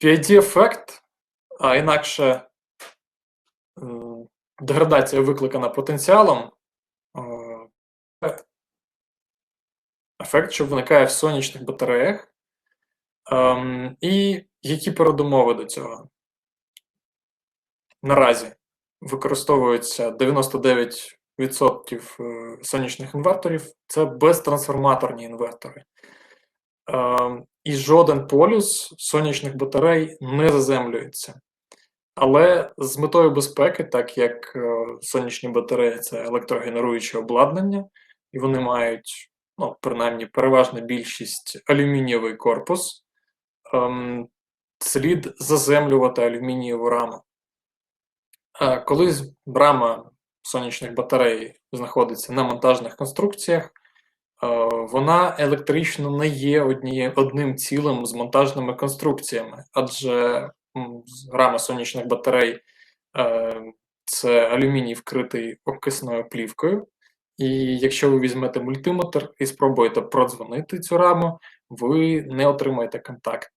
PID-ефект, а інакше деградація викликана потенціалом, ефект, що виникає в сонячних батареях, ем, і які передумови до цього. Наразі використовується 99% е, сонячних інверторів, це безтрансформаторні інвертори. Ем, і жоден полюс сонячних батарей не заземлюється. Але з метою безпеки, так як е, сонячні батареї це електрогенеруюче обладнання, і вони мають, ну, принаймні, переважна більшість алюмінієвий корпус, ем, слід заземлювати алюмінієву раму. А коли рама сонячних батарей знаходиться на монтажних конструкціях, Е, вона електрично не є однією одним цілим з монтажними конструкціями, адже рама сонячних батарей е, це алюміній вкритий окисною плівкою. І якщо ви візьмете мультиметр і спробуєте продзвонити цю раму, ви не отримаєте контакт,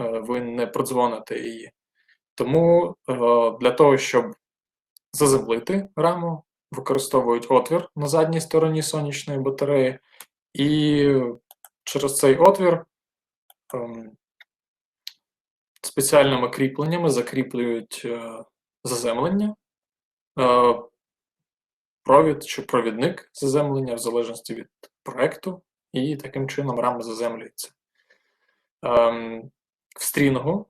е, ви не продзвоните її. Тому для того, щоб заземлити раму, використовують отвір на задній стороні сонячної батареї, і через цей отвір ем, спеціальними кріпленнями закріплюють е, заземлення, е, провід чи провідник заземлення в залежності від проекту, і таким чином рама заземлюється. Ем, в стрінгу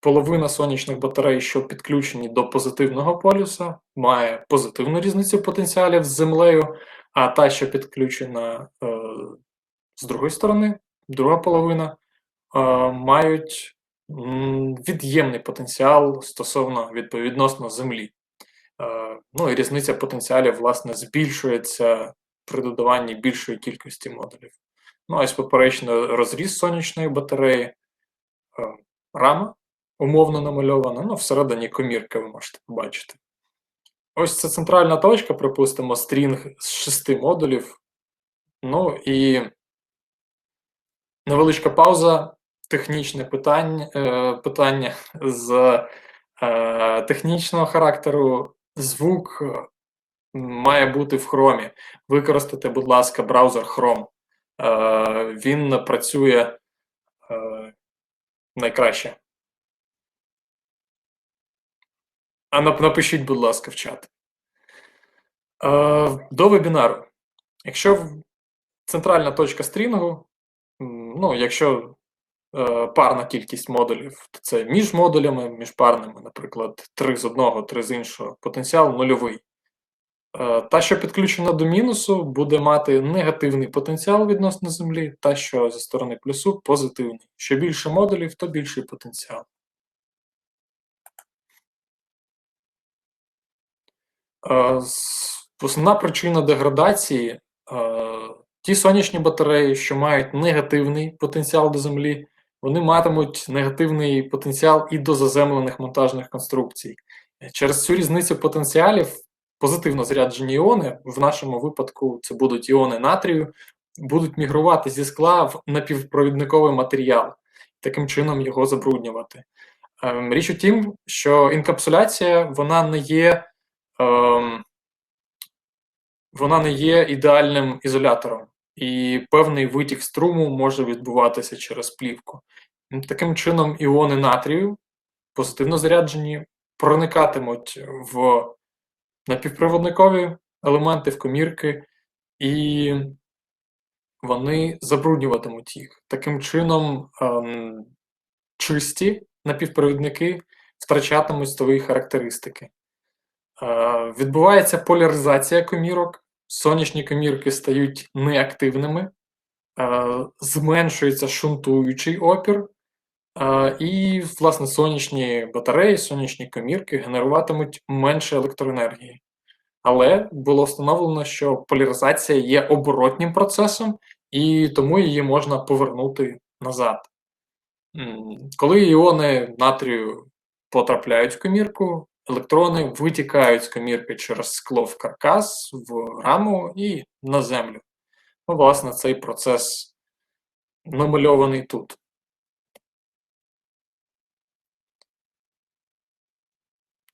половина сонячних батарей, що підключені до позитивного полюса, має позитивну різницю потенціалів з землею, а та, що підключена е, з другої сторони, друга половина, е, мають від'ємний потенціал стосовно відповідносно землі. Е, ну і різниця потенціалів, власне, збільшується при додаванні більшої кількості модулів. Ну, ось поперечно розріз сонячної батареї, е, рама умовно намальована, ну, всередині комірки ви можете побачити. Ось це центральна точка, припустимо, стрінг з шести модулів. Ну і невеличка пауза, технічне питання е, питання з е, технічного характеру. Звук має бути в хромі. Використайте, будь ласка, браузер Chrome. Е, Він працює е, найкраще. А напишіть, будь ласка, в чат. Е, До вебінару. Якщо центральна точка стрінгу, ну, якщо е, парна кількість модулів, то це між модулями, між парними, наприклад, три з одного, три з іншого, потенціал нульовий. Е, та, що підключена до мінусу, буде мати негативний потенціал відносно Землі, та, що зі сторони плюсу позитивний. Що більше модулів, то більший потенціал. Основна причина деградації е, ті сонячні батареї, що мають негативний потенціал до Землі, вони матимуть негативний потенціал і до заземлених монтажних конструкцій. Через цю різницю потенціалів позитивно заряджені іони, в нашому випадку це будуть іони натрію, будуть мігрувати зі скла в напівпровідниковий матеріал, таким чином його забруднювати. Ем, річ у тім, що інкапсуляція вона не є вона не є ідеальним ізолятором, і певний витік струму може відбуватися через плівку. Таким чином, іони натрію, позитивно заряджені, проникатимуть в напівпроводникові елементи в комірки, і вони забруднюватимуть їх. Таким чином, ем, чисті напівпровідники втрачатимуть свої характеристики. Е, відбувається поляризація комірок, сонячні комірки стають неактивними, е, зменшується шунтуючий опір, е, і, власне, сонячні батареї, сонячні комірки генеруватимуть менше електроенергії. Але було встановлено, що поляризація є оборотнім процесом, і тому її можна повернути назад. Коли іони натрію потрапляють в комірку, електрони витікають з комірки через скло в каркас, в раму і на землю. Ну, власне, цей процес намальований тут.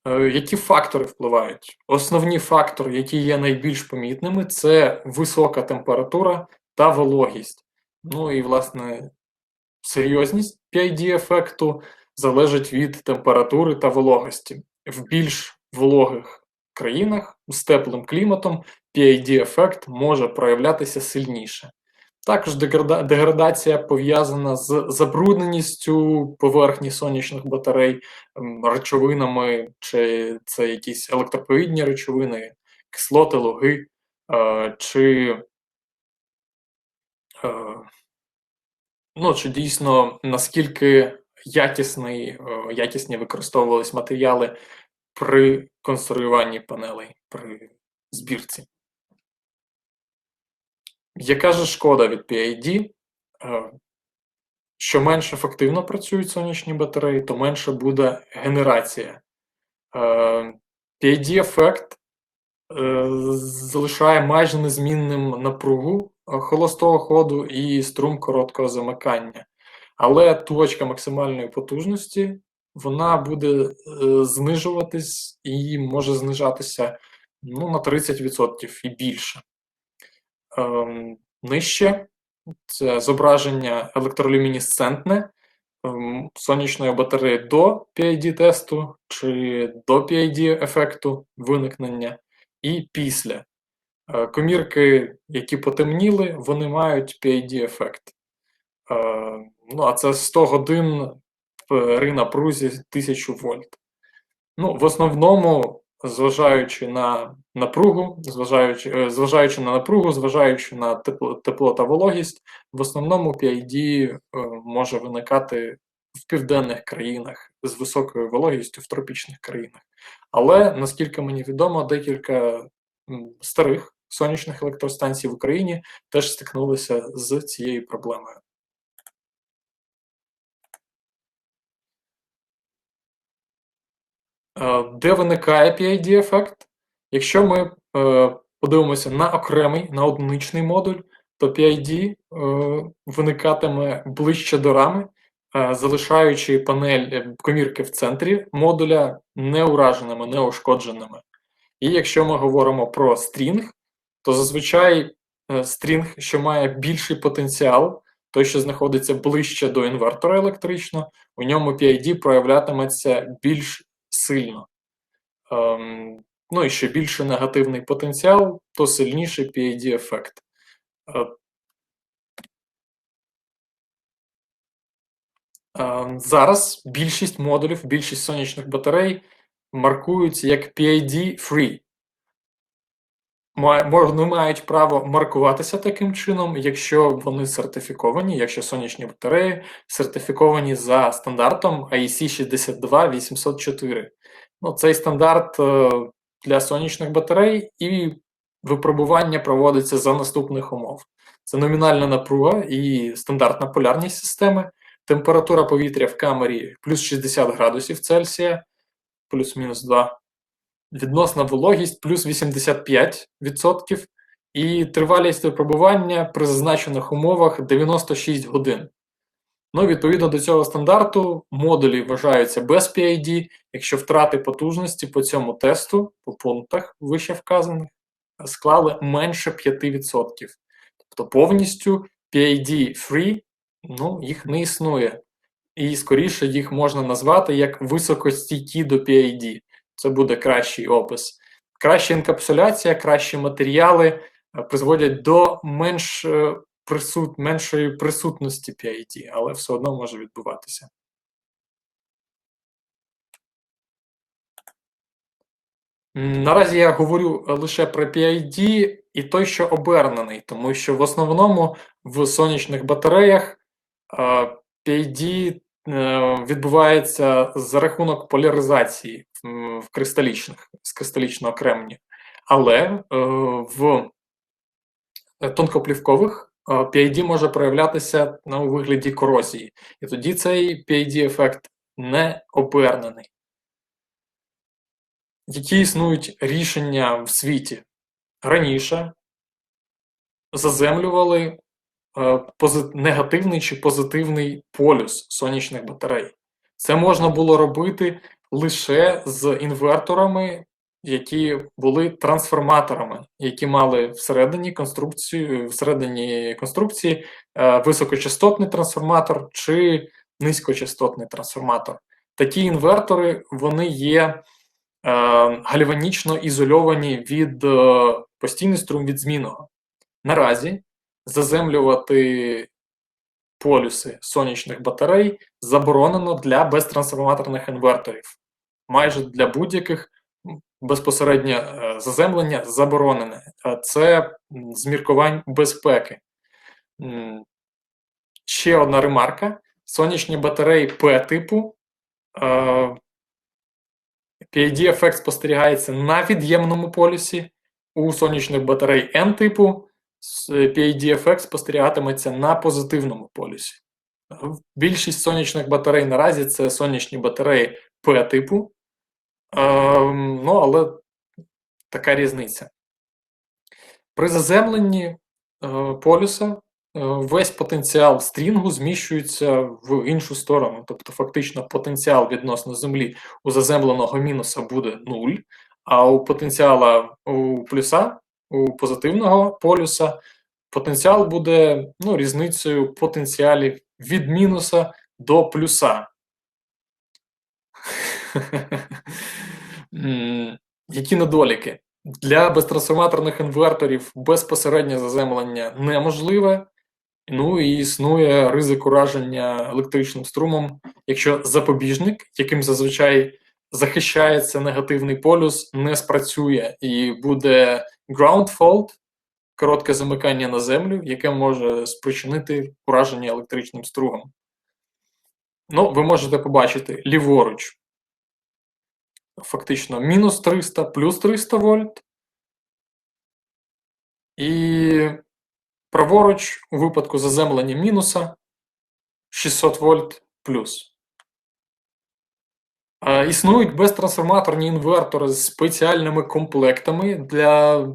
Е, Які фактори впливають? Основні фактори, які є найбільш помітними, це висока температура та вологість. Ну і, власне, серйозність PID-ефекту залежить від температури та вологості. В більш вологих країнах з теплим кліматом PID-ефект може проявлятися сильніше. Також деградація пов'язана з забрудненістю поверхні сонячних батарей речовинами, чи це якісь електропровідні речовини, кислоти, луги, е, чи, е, ну, чи дійсно наскільки якісний, е, якісні використовувались матеріали при конструюванні панелей, при збірці. Яка же шкода від PID? Е, Що менш ефективно працюють сонячні батареї, то менше буде генерація. Е, PID-ефект залишає майже незмінним напругу холостого ходу і струм короткого замикання. Але точка максимальної потужності вона буде е, знижуватись і може знижатися ну, на 30% і більше. Ем, нижче це зображення електролюмінесцентне ем, сонячної батареї до PID-тесту чи до PID-ефекту виникнення, і після. Е, Комірки, які потемніли, вони мають PID-ефект. Е, Ну, а це 100 годин при напрузі 1000 вольт. Ну, в основному, зважаючи на напругу, зважаючи, е, зважаючи на напругу, зважаючи на тепло, тепло та вологість, в основному PID е, може виникати в південних країнах з високою вологістю в тропічних країнах. Але наскільки мені відомо, декілька старих сонячних електростанцій в Україні теж стикнулися з цією проблемою. Де виникає PID-ефект? Якщо ми е, подивимося на окремий, на одиничний модуль, то PID е, виникатиме ближче до рами, е, залишаючи панель е, комірки в центрі модуля неураженими, неушкодженими. І якщо ми говоримо про стрінг, то зазвичай е, стрінг, що має більший потенціал, той, що знаходиться ближче до інвертора електрично, у ньому PID проявлятиметься більш сильно. Ем, ну і що більше негативний потенціал, то сильніший PID-ефект. Е, ем, зараз більшість модулів, більшість сонячних батарей маркуються як PID-free. Вони мають право маркуватися таким чином, якщо вони сертифіковані, якщо сонячні батареї сертифіковані за стандартом IEC 62804. Ну, цей стандарт е, для сонячних батарей і випробування проводиться за наступних умов: це номінальна напруга і стандартна полярність системи, температура повітря в камері плюс 60 градусів Цельсія, плюс-мінус 2 відносна вологість плюс 85% і тривалість випробування при зазначених умовах 96 годин. Ну, відповідно до цього стандарту, модулі вважаються без PID, якщо втрати потужності по цьому тесту, по пунктах вище вказаних, склали менше 5%. Тобто повністю PID-free, ну, їх не існує. І скоріше їх можна назвати як високостійкі до PID. Це буде кращий опис. Краща інкапсуляція, кращі матеріали е, призводять до менш, е, присут, меншої присутності PID, але все одно може відбуватися. Наразі я говорю лише про PID і той, що обернений, тому що в основному в сонячних батареях PID е, відбувається за рахунок поляризації в кристалічних, з кристалічного кремнію. Але е, в тонкоплівкових е, PID може проявлятися на у вигляді корозії. І тоді цей PID-ефект не обернений. Які існують рішення в світі? Раніше заземлювали е, негативний чи позитивний полюс сонячних батарей. Це можна було робити лише з інверторами, які були трансформаторами, які мали всередині конструкцію, всередині конструкції е, високочастотний трансформатор чи низькочастотний трансформатор. Такі інвертори вони є е, гальванічно ізольовані від е, постійний струм від змінного. Наразі заземлювати полюси сонячних батарей заборонено для безтрансформаторних інверторів. Майже для будь-яких безпосереднє е, заземлення заборонене. Це з міркувань безпеки. Ще одна ремарка: сонячні батареї П-типу. PID-ефект спостерігається на від'ємному полюсі. У сонячних батарей N-типу PID-ефект спостерігатиметься на позитивному полюсі. Більшість сонячних батарей наразі це сонячні батареї П-типу, ем, ну, але така різниця. При заземленні е, полюса е, весь потенціал стрінгу зміщується в іншу сторону. Тобто, фактично, потенціал відносно Землі у заземленого мінуса буде 0, а у потенціала у плюса у позитивного полюса потенціал буде ну, різницею потенціалів від мінуса до плюса. Які недоліки? Для безтрансформаторних інверторів безпосереднє заземлення неможливе, ну і існує ризик ураження електричним струмом, якщо запобіжник, яким зазвичай захищається негативний полюс, не спрацює і буде ground fault, коротке замикання на землю, яке може спричинити ураження електричним струмом. Ну, ви можете побачити ліворуч. Фактично мінус 300 плюс 300 вольт. І праворуч у випадку заземлення мінуса 600 вольт плюс. Існують безтрансформаторні інвертори з спеціальними комплектами для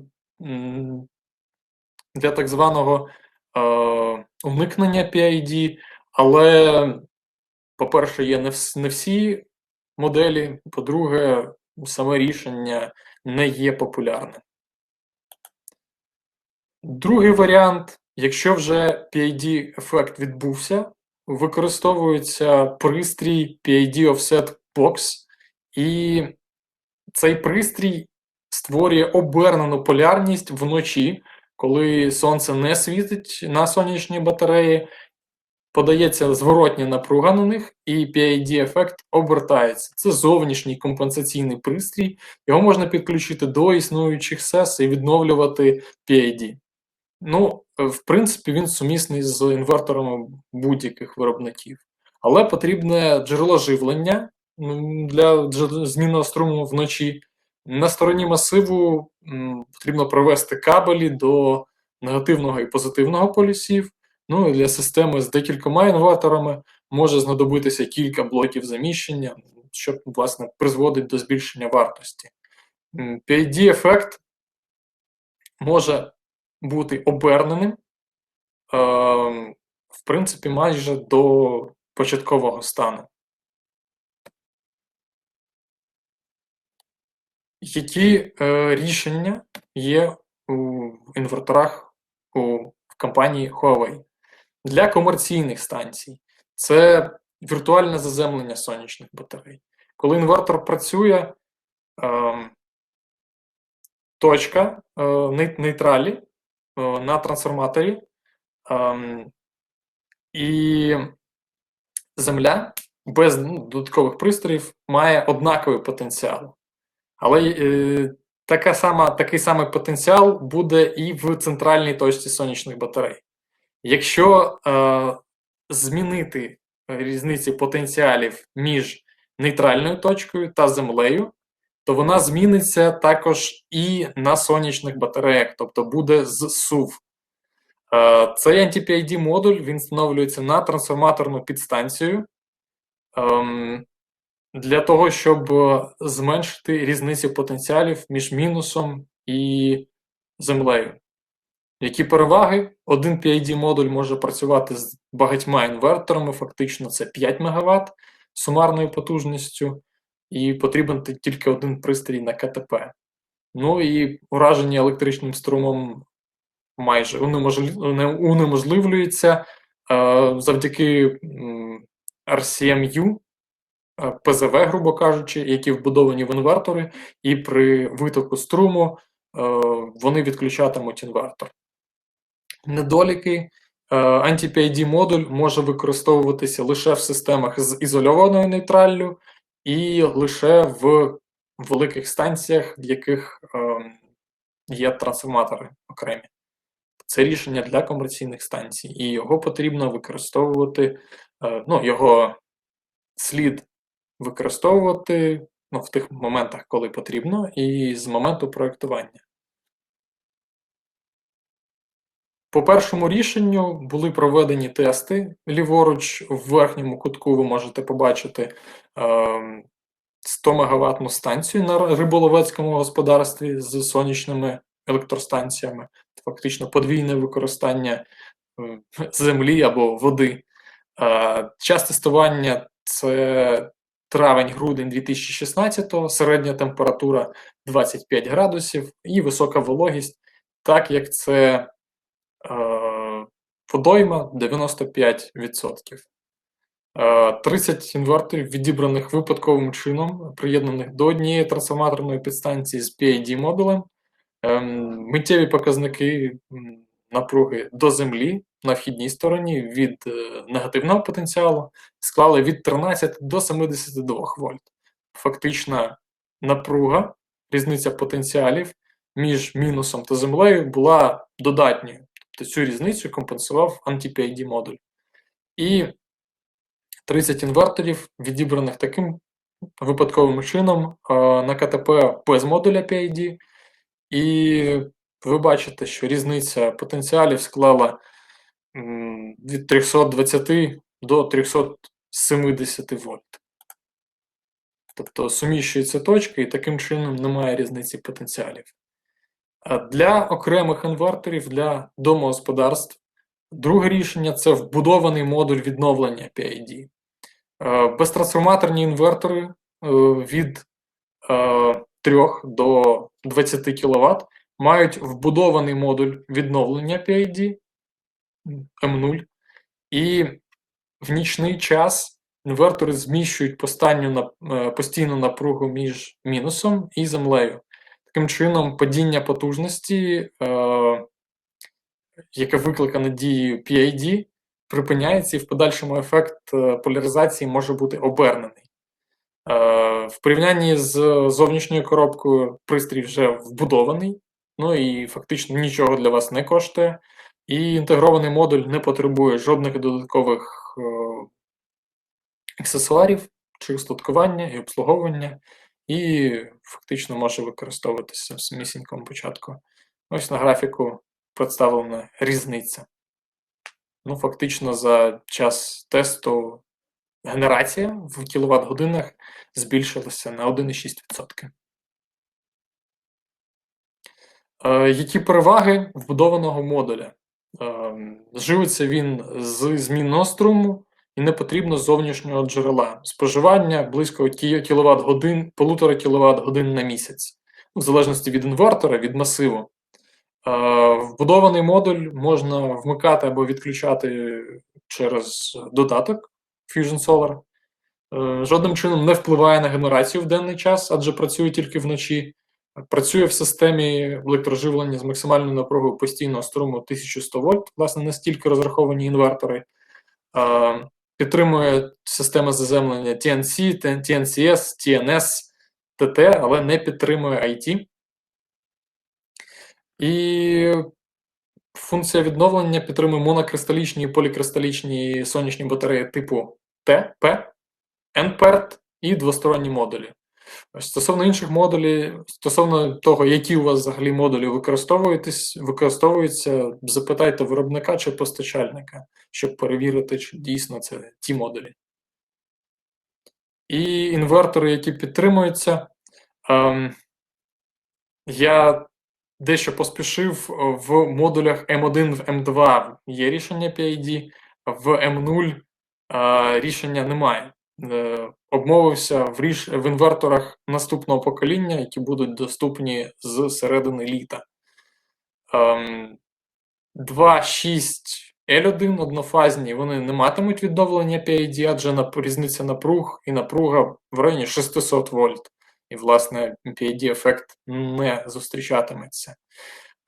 для так званого е, уникнення PID, але, по-перше, є не, не всі моделі, по-друге, саме рішення не є популярним. Другий варіант, якщо вже PID-ефект відбувся, використовується пристрій PID Offset Box, і цей пристрій створює обернену полярність вночі, коли сонце не світить на сонячні батареї, подається зворотня напруга на них, і PID-ефект обертається. Це зовнішній компенсаційний пристрій, його можна підключити до існуючих СЕС і відновлювати PID. Ну, в принципі, він сумісний з інверторами будь-яких виробників. Але потрібне джерело живлення для змінного струму вночі. На стороні масиву потрібно провести кабелі до негативного і позитивного полюсів. Ну для системи з декількома інверторами може знадобитися кілька блоків заміщення, що власне призводить до збільшення вартості. PID-ефект може бути оберненим, ем, в принципі, майже до початкового стану. Які е, рішення є у інверторах у в компанії Huawei для комерційних станцій? Це віртуальне заземлення сонячних батарей. Коли інвертор працює, е, точка е, нейтралі е, на трансформаторі, е, і земля без ну, додаткових пристроїв має однаковий потенціал. Але е, така сама, такий самий потенціал буде і в центральній точці сонячних батарей. Якщо е, змінити різниці потенціалів між нейтральною точкою та землею, то вона зміниться також і на сонячних батареях, тобто буде з СУВ. Е, цей anti-PID модуль він встановлюється на трансформаторну підстанцію. Ем, для того, щоб е, зменшити різницю потенціалів між мінусом і землею. Які переваги? Один PID-модуль може працювати з багатьма інверторами, фактично це 5 МВт сумарною потужністю. і потрібен тільки один пристрій на КТП. Ну і ураження електричним струмом майже унеможливлюється завдяки RCMU, ПЗВ, грубо кажучи, які вбудовані в інвертори, і при витоку струму вони відключатимуть інвертор. Недоліки. Анті-PID модуль може використовуватися лише в системах з ізольованою нейтраллю і лише в великих станціях, в яких є трансформатори окремі. Це рішення для комерційних станцій, і його потрібно використовувати, е, ну, його слід використовувати ну, в тих моментах, коли потрібно, і з моменту проєктування. По першому рішенню були проведені тести ліворуч, в верхньому кутку ви можете побачити 100 ем, МВт станцію на риболовецькому господарстві з сонячними електростанціями, фактично подвійне використання землі або води. Час тестування це травень-грудень 2016-го, середня температура 25 градусів і висока вологість, так як це водойма 95%. 30 інверторів, відібраних випадковим чином, приєднаних до однієї трансформаторної підстанції з PID модулем Ем, миттєві показники напруги до землі на вхідній стороні від е, негативного потенціалу склали від 13 до 72 вольт. Фактична напруга, різниця потенціалів між мінусом та землею була додатньою. Цю різницю компенсував анти-PID модуль. І 30 інверторів, відібраних таким випадковим чином е, на КТП без модуля PID – і ви бачите, що різниця потенціалів склала від 320 до 370 вольт. Тобто суміщуються точки, і таким чином немає різниці потенціалів. Для окремих інверторів для домогосподарств друге рішення це вбудований модуль відновлення PID. Е, безтрансформаторні інвертори е, від е, 3 до 20 кВт мають вбудований модуль відновлення PID M0, і в нічний час інвертори зміщують е, постійну напругу між мінусом і землею. Таким чином, падіння потужності, е, яке викликане дією PID, припиняється, і в подальшому ефект е, поляризації може бути обернений. Е, в порівнянні з зовнішньою коробкою пристрій вже вбудований, ну і фактично нічого для вас не коштує. І інтегрований модуль не потребує жодних додаткових е, аксесуарів чи устаткування і обслуговування, і фактично може використовуватися в самісінькому початку. Ось на графіку представлена різниця. Ну, Фактично, за час тесту генерація в кіловат годинах збільшилася на 1,6%. Е, які переваги вбудованого модуля? Е, живиться він з змінного струму і не потрібно зовнішнього джерела. Споживання близько кіловат годин, полутора кВт годин на місяць, в залежності від інвертора, від масиву. Вбудований модуль можна вмикати або відключати через додаток. Fusion Solar. Е, жодним чином не впливає на генерацію в денний час, адже працює тільки вночі. Працює в системі електроживлення з максимальною напругою постійного струму 1100 вольт, власне, настільки розраховані інвертори. Підтримує системи заземлення TNC, TNCS, TNS, TT, але не підтримує IT. І функція відновлення підтримує монокристалічні і полікристалічні сонячні батареї типу Т, П, NPERT і двосторонні модулі. Стосовно інших модулів, стосовно того, які у вас взагалі модулі використовуються, запитайте виробника чи постачальника, щоб перевірити, чи дійсно це ті модулі. І інвертори, які підтримуються. Ем, я дещо поспішив в модулях M1 в M2 є рішення PID, в M0 рішення немає. Е, обмовився в, ріш... в інверторах наступного покоління, які будуть доступні з середини літа. Ем, 2.6 L1 однофазні, вони не матимуть відновлення PID, адже різниця напруг і напруга в районі 600 вольт. І, власне, PID-ефект не зустрічатиметься.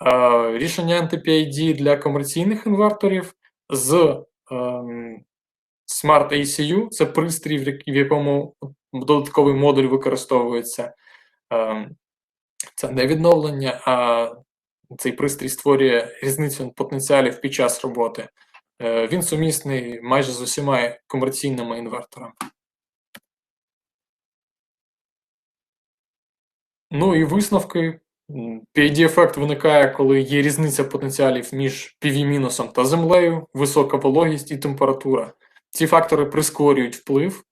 Е, рішення анти-PID для комерційних інверторів з ем, Smart ACU це пристрій, в якому додатковий модуль використовується. Ем, Це не відновлення, а цей пристрій створює різницю потенціалів під час роботи. Е, Він сумісний майже з усіма комерційними інверторами. Ну і висновки. PID-ефект виникає, коли є різниця потенціалів між PV-мінусом та землею, висока вологість і температура. Ці фактори прискорюють вплив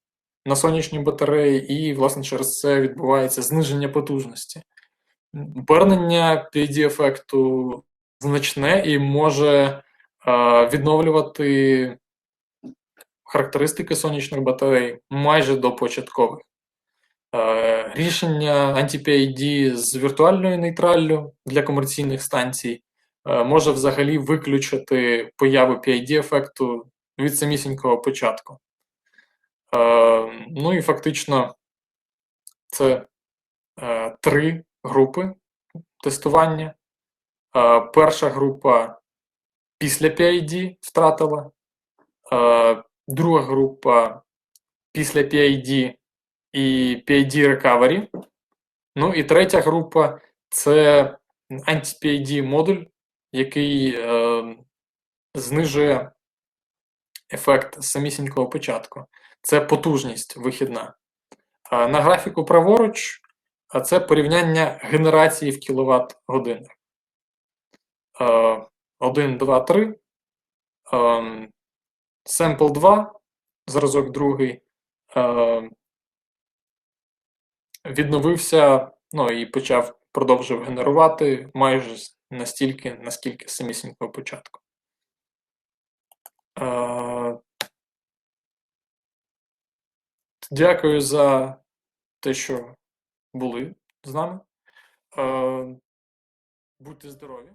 на сонячні батареї, і, власне, через це відбувається зниження потужності. Обернення PID-ефекту значне і може е, відновлювати характеристики сонячних батарей майже до початкових. Е, Рішення анти-PID з віртуальною нейтраллю для комерційних станцій е, може взагалі виключити появу PID-ефекту від самісінького початку. Е, Ну і фактично це е, три групи тестування. Е, Перша група після PID втратила, е, друга група після PID і PID Recovery. Ну і третя група це анти-PID модуль, який е, знижує ефект з самісінького початку. Це потужність вихідна. На графіку праворуч це порівняння генерації в кіловат годинах. 1, 2, 3. Семпл 2, зразок другий. Відновився, ну і почав продовжив генерувати майже настільки, наскільки самісінького початку. Е, Дякую за те, що були з нами. Е, Будьте здорові!